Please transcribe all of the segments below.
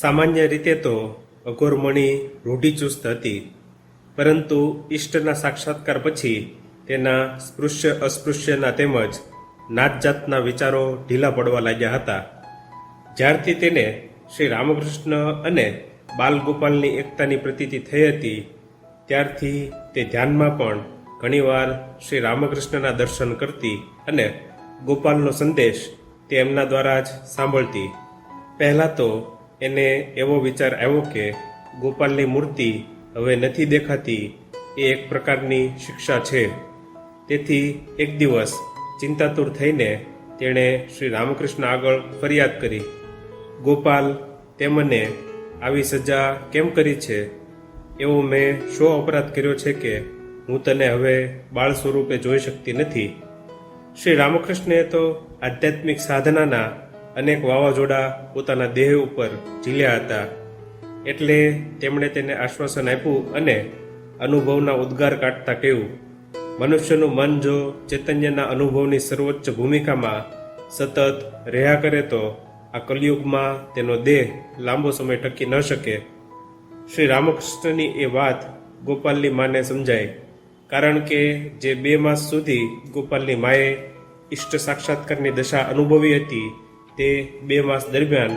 સામાન્ય રીતે તો અઘોરમણી રૂઢિચુસ્ત હતી, પરંતુ ઈષ્ટના સાક્ષાત્કાર પછી તેના સ્પૃશ્ય અસ્પૃશ્યના તેમજ નાતજાતના વિચારો ઢીલા પડવા લાગ્યા હતા. જ્યારથી તેને શ્રી રામકૃષ્ણ અને બાલગોપાલની એકતાની પ્રતીતિ થઈ હતી, ત્યારથી તે ધ્યાનમાં પણ ઘણીવાર શ્રી રામકૃષ્ણના દર્શન કરતી અને ગોપાલનો સંદેશ તે એમના દ્વારા જ સાંભળતી. પહેલાં તો એને એવો વિચાર આવ્યો કે ગોપાલની મૂર્તિ હવે નથી દેખાતી, એ એક પ્રકારની શિક્ષા છે. તેથી એક દિવસ ચિંતાતુર થઈને તેણે શ્રી રામકૃષ્ણ આગળ ફરિયાદ કરી. ગોપાલ, તે મને આવી સજા કેમ કરી છે એવો મેં શો અપરાધ કર્યો છે કે હું તને હવે બાળ સ્વરૂપે જોઈ શકતી નથી. શ્રી રામકૃષ્ણે તો આધ્યાત્મિક સાધનાના અનેક વાવાઝોડા પોતાના દેહ ઉપર ઝીલ્યા હતા. એટલે તેમણે તેને આશ્વાસન આપ્યું અને અનુભવના ઉદ્ગાર કાઢતા કહ્યું, મનુષ્યનું મન જો ચૈતન્યના અનુભવની સર્વોચ્ચ ભૂમિકામાં સતત રહ્યા કરે તો આ કલયુગમાં તેનો દેહ લાંબો સમય ટકી ન શકે. શ્રી રામકૃષ્ણની એ વાત ગોપાલની માને સમજાય, કારણ કે જે બે માસ સુધી ગોપાલની માએ ઈષ્ટ સાક્ષાત્કારની દશા અનુભવી હતી તે બે માસ દરમિયાન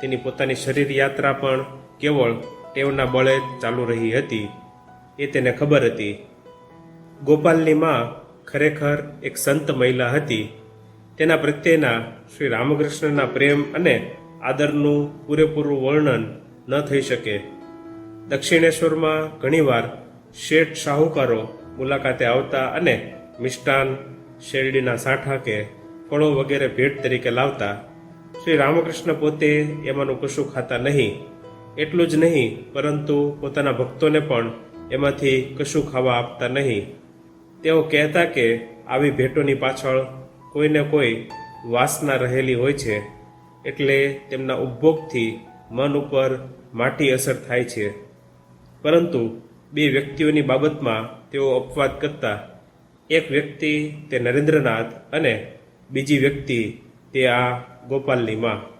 તેની પોતાની શરીર યાત્રા પણ કેવળ ટેવના બળે ચાલુ રહી હતી. એ તેને ખબર હતી. ગોપાલની માં ખરેખર એક સંત મહિલા હતી. તેના પ્રત્યેના શ્રી રામકૃષ્ણના પ્રેમ અને આદરનું પૂરેપૂરું વર્ણન ન થઈ શકે. દક્ષિણેશ્વરમાં ઘણીવાર શેઠ શાહુકારો મુલાકાતે આવતા અને મિષ્ટાન શેરડીના સાંઠા કે ફળો વગેરે ભેટ તરીકે લાવતા શ્રી રામકૃષ્ણ પોતે એમાંનું કશું ખાતા નહીં. એટલું જ નહીં, પરંતુ પોતાના ભક્તોને પણ એમાંથી કશું ખાવા આપતા નહીં. તેઓ કહેતા કે આવી ભેટોની પાછળ કોઈને કોઈ વાસના રહેલી હોય છે, એટલે તેમના ઉપભોગથી મન ઉપર માઠી અસર થાય છે. પરંતુ બે વ્યક્તિઓની બાબતમાં તેઓ અપવાદ કરતા, એક વ્યક્તિ તે નરેન્દ્રનાથ અને બીજી વ્યક્તિ તે આ ગોપાલની માં.